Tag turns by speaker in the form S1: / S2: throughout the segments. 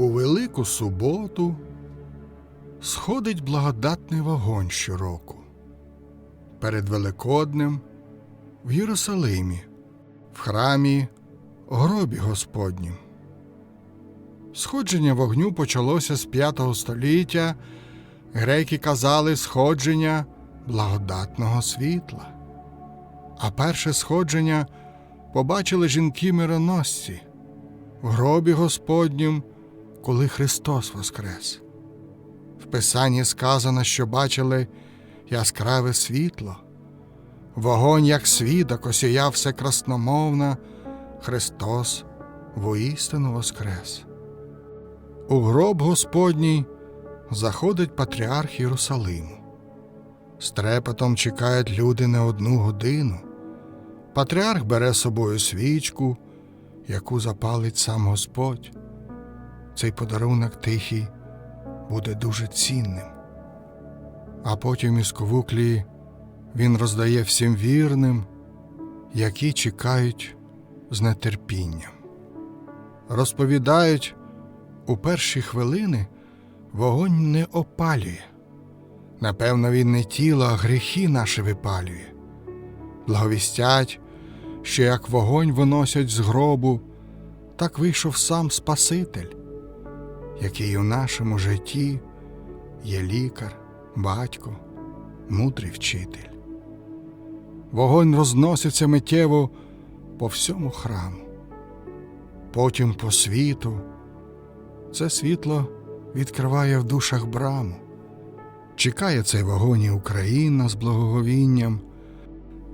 S1: У велику суботу сходить благодатний вогонь щороку. Перед Великоднем в Єрусалимі, в храмі, гробі Господнім. Сходження вогню почалося з п'ятого століття. Греки казали сходження благодатного світла. А перше сходження побачили жінки мироносці в гробі Господнім, коли Христос воскрес. В Писанні сказано, що бачили яскраве світло, вогонь, як свідок, осіяв все красномовно, Христос воістину воскрес. У гроб Господній заходить патріарх Єрусалиму. З трепетом чекають люди не одну годину. Патріарх бере з собою свічку, яку запалить сам Господь. Цей подарунок тихий буде дуже цінним. А потім із ковуклії він роздає всім вірним, які чекають з нетерпінням. Розповідають, у перші хвилини вогонь не опалює. Напевно, він не тіло, а гріхи наші випалює. Благовістять, що як вогонь виносять з гробу, так вийшов сам Спаситель, який у нашому житті є лікар, батько, мудрий вчитель. Вогонь розноситься миттєво по всьому храму, потім по світу. Це світло відкриває в душах браму. Чекає цей вогонь і Україна з благоговінням.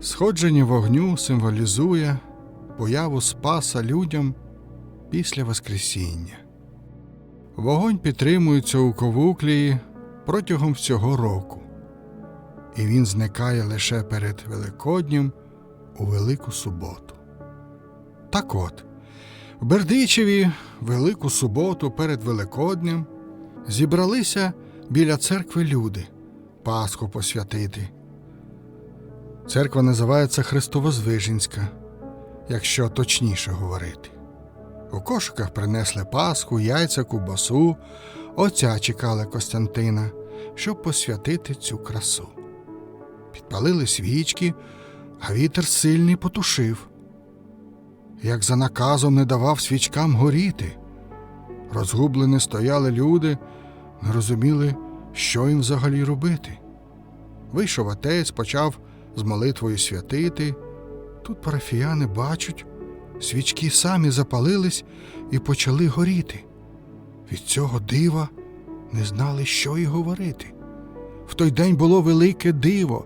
S1: Сходження вогню символізує появу Спаса людям після Воскресіння. Вогонь підтримується у ковуклії протягом всього року, і він зникає лише перед Великоднім у Велику суботу. Так от, в Бердичеві Велику суботу перед Великоднем зібралися біля церкви люди Пасху посвятити. Церква називається Христовозвиженська, якщо точніше говорити. У кошиках принесли Пасху, яйця, кубасу, отця чекали Костянтина, щоб посвятити цю красу. Підпалили свічки, а вітер сильний потушив. Як за наказом не давав свічкам горіти. Розгублені стояли люди, не розуміли, що їм взагалі робити. Вийшов отець, почав з молитвою святити. Тут парафіяни бачать, свічки самі запалились і почали горіти. Від цього дива не знали, що й говорити. В той день було велике диво.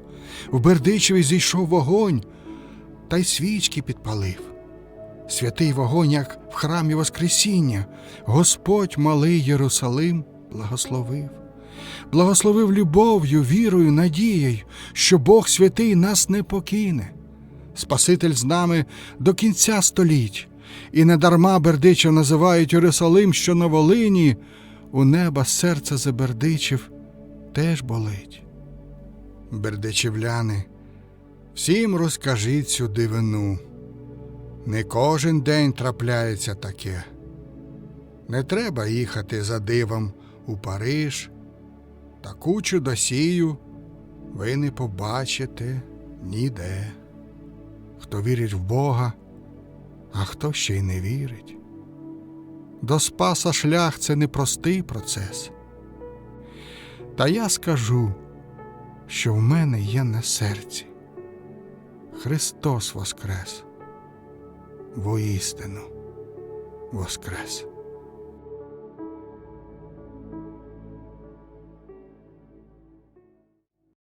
S1: В Бердичеві зійшов вогонь, та й свічки підпалив. Святий вогонь, як в храмі Воскресіння, Господь малий Єрусалим благословив. Благословив любов'ю, вірою, надією, що Бог святий нас не покине. Спаситель з нами до кінця століть, і недарма бердичів називають Єрусалим, що на Волині, у неба серце забердичів теж болить. Бердичівляни, всім розкажіть цю дивину. Не кожен день трапляється таке. Не треба їхати за дивом у Париж. Таку чудосію ви не побачите ніде. Хто вірить в Бога, а хто ще й не вірить. До Спаса шлях це непростий процес. Та я скажу, що в мене є на серці. Христос Воскрес, воістину Воскрес.